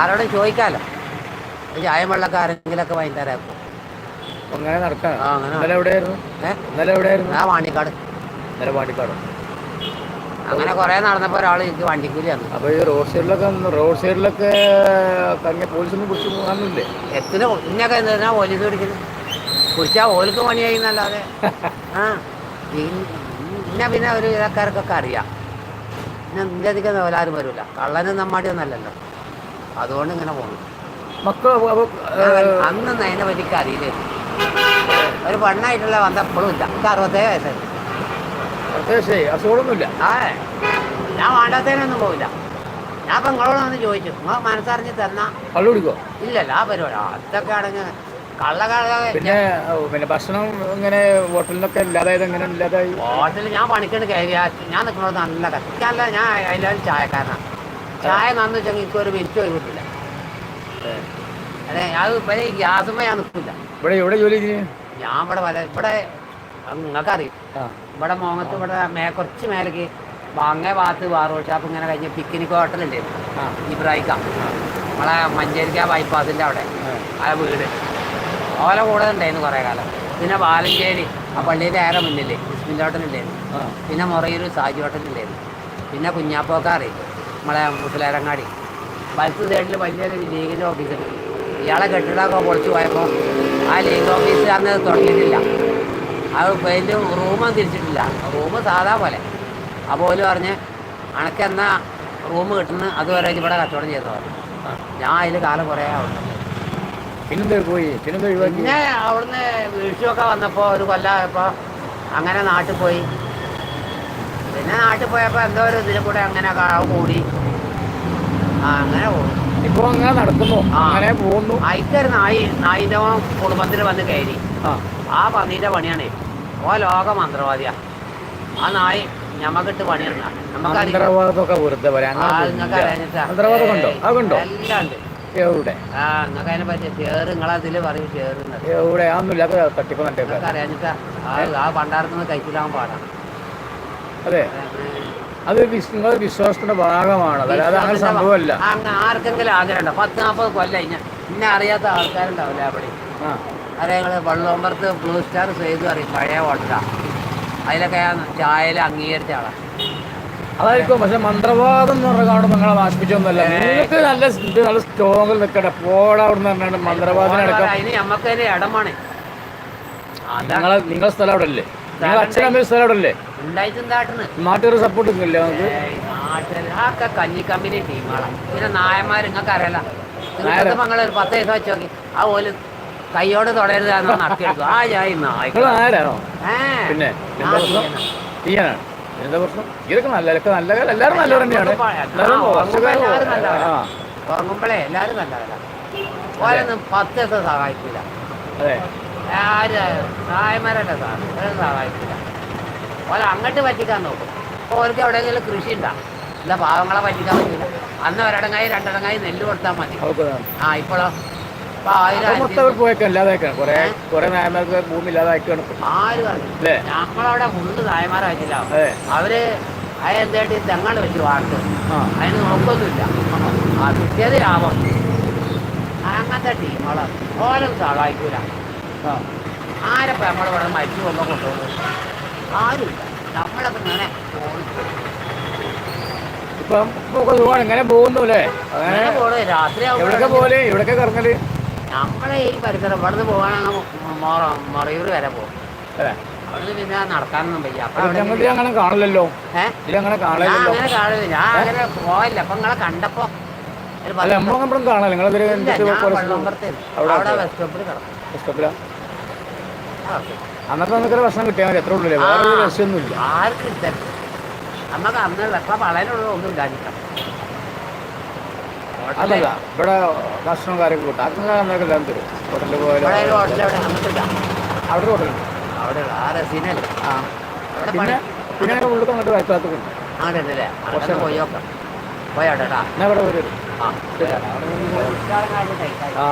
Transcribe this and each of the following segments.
ആരോടും ചോദിക്കാലോ. ചായം വെള്ളമൊക്കെ ആരെങ്കിലൊക്കെ വൈകുന്നേരം അങ്ങനെ നടക്കാണ് ആ, അങ്ങനെ എവിടെയായിരുന്നു? ഏഹ് ഇന്നലെ എവിടെയായിരുന്നു? ഇന്നലെ പാണ്ടിക്കാട് അങ്ങനെ കുറേ നടന്നപ്പോൾ ഒരാൾ എനിക്ക് വണ്ടിക്കൂലി തന്നു. അപ്പൊ ഈ റോഡ് സൈഡിലൊക്കെ റോഡ് സൈഡിലൊക്കെ തന്നെ പോലീസൊന്നും കുറിച്ച് പോകാനില്ലേ എത്തിന് ഇന്നൊക്കെ എന്തിനാ പോലീസ് പിടിക്കുന്നത് കുറിച്ചാൽ ഓൽക്ക് പണിയായി എന്നല്ലാതെ. ആ ഇന്നെ പിന്നെ ഒരു ഇതക്കാർക്കൊക്കെ അറിയാം. പിന്നെ നിന്റെ അധികം ആരും വരില്ല കള്ളനും നമ്മാടി ഒന്നല്ലല്ലോ അതുകൊണ്ട് ഇങ്ങനെ പോകുന്നു മക്കൾ അന്ന് അതിനെ പറ്റിക്ക് അറിയില്ലായിരുന്നു ഒരു പെണ്ണായിട്ടുള്ള വന്നപ്പോഴും ഇല്ല. എനിക്ക് അറുപത്തേഴ് വയസ്സായി. അസുഖമൊന്നുമില്ല ആ ഞാൻ വേണ്ടാത്തതിനൊന്നും പോവില്ല. ഞാൻ ഇപ്പം നിങ്ങളോട് വന്ന് ചോദിച്ചു നിങ്ങൾ മനസ്സറിഞ്ഞ് തന്നാ? കള്ളു കുടിക്കോ ഇല്ലല്ല ആ പരിപാടി. അതൊക്കെ ആണെങ്കിൽ കള്ള കള്ള പിന്നെ പിന്നെ ഭക്ഷണം ഇങ്ങനെ ഹോട്ടലിനൊക്കെ ഇല്ലാതായത് എങ്ങനെ ഇല്ലാതായി? ഹോട്ടലിൽ ഞാൻ പണിക്കണ്ട് കയറിയാ ഞാൻ നിൽക്കുന്നത് നല്ല കത്തിക്കാനല്ല ഞാൻ അതിലും ചായക്കാരനാണ് ചായ നന്നു എനിക്ക് ഒരു മിനിറ്റ് കിട്ടില്ല അതെ അത് ഇപ്പം ഈ ഗ്യാസുമ്മ ഞാൻ നിൽക്കില്ല ഇവിടെ എവിടെ ജോലി ഞാൻ ഇവിടെ വല ഇവിടെ നിങ്ങൾക്കറിയും. ഇവിടെ മോങ്ങത്ത് ഇവിടെ മേ കുറച്ച് മേലേക്ക് വാങ്ങേ ഭാഗത്ത് വാറോ ഷാപ്പ് ഇങ്ങനെ കഴിഞ്ഞ് പിക്നിക് ഹോട്ടലുണ്ട് ഇബ്രാഹിക്ക നമ്മളെ മഞ്ചേരിക്ക ബൈപ്പാസിന്റെ അവിടെ. ആ. വീട്. ഓല കൂടെ ഉണ്ടായിരുന്നു കുറേ കാലം. പിന്നെ ബാലഞ്ചേരി ആ പള്ളിയിൽ ഏറെ മുന്നില്ലേ? ഇസ്മിന്റെ ഹോട്ടലുണ്ടായിരുന്നു പിന്നെ മുറയൂർ സാജി ഹോട്ടലുണ്ടായിരുന്നു പിന്നെ കുഞ്ഞാപ്പോക്കാറി. നമ്മളെ മുസലേരങ്ങാടി വലത്ത് സൈഡിൽ വലിയൊരു ലീഗിന്റെ ഓഫീസുണ്ട് ഇയാളെ കെട്ടിടമൊക്കെ പൊളിച്ചു പോയപ്പോൾ ആ ലീഗ് ഓഫീസ് അന്ന് തുടങ്ങിയിട്ടില്ല. അത് പെയിന്റ് റൂമൊന്നും തിരിച്ചിട്ടില്ല. റൂം സാധാ പോലെ. അപ്പോൾ ഓൽ പറഞ്ഞ് അണക്കെന്നാ റൂം കിട്ടുന്ന അതുവരെ ഇവിടെ കച്ചവടം ചെയ്തു. ഞാൻ അതിൽ കാലം കുറേ ആവുന്നു. പിന്നെന്താ പോയി? പിന്നെ അവിടുന്ന് വീഴ്ചയൊക്കെ വന്നപ്പോൾ ഒരു കൊല്ലമായപ്പോൾ അങ്ങനെ നാട്ടിൽ പോയി. പിന്നെ നാട്ടിൽ പോയപ്പോൾ എന്തോ ഒരു ഇതിൽ കൂടെ അങ്ങനെ കൂടി. ആ അങ്ങനെ പോകും ഇപ്പൊ അങ്ങനെ നടക്കുന്നു. അങ്ങനെ പോകുന്നു. അയക്കൊരു നായി നായിന്റെ കുടുംബത്തിൽ വന്ന് കയറി. ആ. പന്നീന്റെ പണിയാണേ. ഓ ലോക മന്ത്രവാദിയാ. ആ നായി ഞമ്മക്കിട്ട് പണിയെന്നാ മന്ത്രവാദമൊക്കെ വെറുതെ പറയാം. ആ അങ്ങനെ നിങ്ങൾക്ക് ഒന്നുമില്ല. അറിയാഞ്ഞിട്ടാ മന്ത്രവാദം ഉണ്ടോ? അതുണ്ടോ എല്ലാം ഉണ്ട്. എവിടെ? ആ നിങ്ങൾക്ക് അതിനെ പറ്റി ഷെയർ നിങ്ങളതിൽ പറയും ഷെയർ എവിടെ? അതൊന്നുമില്ല. അതൊക്കെ തട്ടിപ്പ് നട്ടേക്ക അറിയാഞ്ഞിട്ടാ ആ ആ പണ്ടാരത്തുനിന്ന് കഴിച്ചിട്ടാകാൻ പാടാണ് അതെ. അത് നിങ്ങളുടെ വിശ്വാസത്തിന്റെ ഭാഗമാണ്. അല്ലാതെ അങ്ങനെ സംഭവമല്ല. അങ്ങനെ ആർക്കെങ്കിലും ആഗ്രഹമുണ്ടോ? പത്ത് നാൽപ്പത് കൊല്ലം ഇന്നെ അറിയാത്ത ആൾക്കാരുണ്ടാവില്ല അവിടെ? ആ. വള്ളോമ്പർത്ത് ബ്ലൂ സ്റ്റാർ ചെയ്തു അറിയും പഴയ ഓട്ട അതിലൊക്കെ ഞാൻ ചായയിൽ അംഗീകരിച്ച ആളാണ് അതായിരിക്കും. പക്ഷെ മന്ത്രവാദം എന്ന് പറഞ്ഞ കാണുമ്പോൾ നിങ്ങളെ നാശിപ്പിച്ചൊന്നുമല്ല നിങ്ങൾക്ക് നല്ല ഇത് നല്ല സ്ട്രോങ്ങിൽ നിൽക്കട്ടെ പോടാ അവിടെ നിന്ന് പറഞ്ഞാൽ മന്ത്രവാദത്തിനടക്കം അതിന് നമുക്ക് ഇടമാണ് നിങ്ങളെ നിങ്ങളെ സ്ഥലം അവിടെ അല്ലേ നിങ്ങളെ അച്ഛനമ്മയുടെ സ്ഥലം അവിടെ അല്ലേ നാട്ടുകാർ സപ്പോർട്ട് ഇല്ല നമുക്ക്? നാട്ടിൽ ഒക്കെ കഞ്ഞി കമ്പനി ടീമുകളാണ് പിന്നെ നായന്മാർ നിങ്ങൾക്ക് അറിയില്ല നിങ്ങൾക്ക് മങ്ങൾ ഒരു പത്ത് ദിവസം വെച്ച് നോക്കി. ആ ഓൽ കൈയോട് തുടരുത് നടത്തിയെടുക്കും ആ നിങ്ങൾ ആരാണോ ഏ. പിന്നെ എന്താ പ്രശ്നം? ഇതൊക്കെ നല്ല നല്ല എല്ലാവരും നല്ലവർ തന്നെയാണ്. ഉറങ്ങുമ്പോഴേ എല്ലാവരും നല്ലതല്ല ഓരൊന്നും പത്ത് ദിവസം സഹായിക്കില്ല അതെ. ആര്? നായന്മാരല്ല സാർ? സഹായിക്കില്ല ഓല അങ്ങോട്ട് പറ്റിക്കാൻ നോക്കും. അപ്പോൾ ഓർക്ക് എവിടെയെങ്കിലും കൃഷി ഉണ്ടാ ഇല്ല പാവങ്ങളെ പറ്റിക്കാൻ പറ്റില്ല അന്ന് ഒരടങ്ങായി രണ്ടടങ്ങായി നെല്ല് കൊടുത്താൽ മതി. ആ ഇപ്പോഴോ? ഞങ്ങളവിടെ ഫുള്ള് നായന്മാരായിട്ടില്ല അതെ അവർ അതെന്തായിട്ട് തെങ്ങാണ് വെച്ച് വാർത്ത് അതിന് നോക്കൊന്നുമില്ല. ആ കിട്ടിയത് ലാഭം. അങ്ങനത്തെ ടീമുകളെ ഓരോ സഹായിക്കൂല. ആ. നമ്മളെ വേണം മരിച്ചു പോകുമ്പോൾ കൊണ്ടുപോകും ആരുമില്ല. നമ്മളൊക്കെ ഇങ്ങനെ ഇപ്പം സുഖമാണ് ഇങ്ങനെ പോകുന്നു അല്ലേ അങ്ങനെ ഇങ്ങനെ പോണേ. രാത്രി എവിടൊക്കെ പോലെ എവിടൊക്കെ കറങ്ങൽ? നമ്മളെ ഈ പരിസരം ഇവിടുന്ന് പോകാനാണ് മറയൂർ വരെ പോകും. അല്ലേ അവിടുന്ന് പിന്നെ നടക്കാനൊന്നും വയ്യ. അപ്പൊ അവിടെ അവിടെ ഞങ്ങൾ ഇതിലങ്ങനെ കാണലല്ലോ? ഏ? ഇതിലങ്ങനെ ഞാൻ കാണലല്ലോ? അങ്ങനെ കാണില്ല ഞാൻ അങ്ങനെ പോയില്ല. അപ്പൊ നിങ്ങളെ കണ്ടപ്പോ നമ്മളും കാണാം അവിടെ ബസ് സ്റ്റോപ്പിൽ കിടക്കും. അന്നത്തെ നമുക്ക് ഭക്ഷണം കിട്ടിയാൽ മതി. എത്ര ഉള്ളൂ വേറെ ഒരു രക്ഷയൊന്നുമില്ല ആർക്ക് ഇഷ്ടം നമുക്ക് അന്ന് വെക്ക വളരെയുള്ള ഒന്നും ഉണ്ടാക്കിക്കാം അതല്ല ഇവിടെ ഭക്ഷണം കാര്യമൊക്കെ കിട്ടും. അങ്ങനെ നമുക്ക് എല്ലാം തരും. ഹോട്ടലിൽ പോയാലും അവിടെ ഹോട്ടലുണ്ട്. അവിടെ ആ റസീനല്ലേ ആ. പിന്നെ പിന്നെ ഉള്ളിൽ അങ്ങോട്ട് വയറ്റാത്തുണ്ട് അങ്ങനെ ഉണ്ടല്ലേ അവിടെ പോയി പോയോട്ടാ ഞാൻ ഇവിടെ ആ. ആ.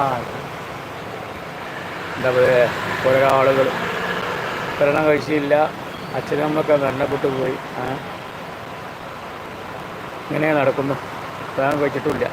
എന്താ പറയുക കുറേ ആളുകൾ ഭരണം കഴിച്ചില്ല. അച്ഛനമ്മക്ക് മരണപ്പെട്ടു പോയി. ഇങ്ങനെ നടക്കുന്നു. ഭരണം കഴിച്ചിട്ടില്ല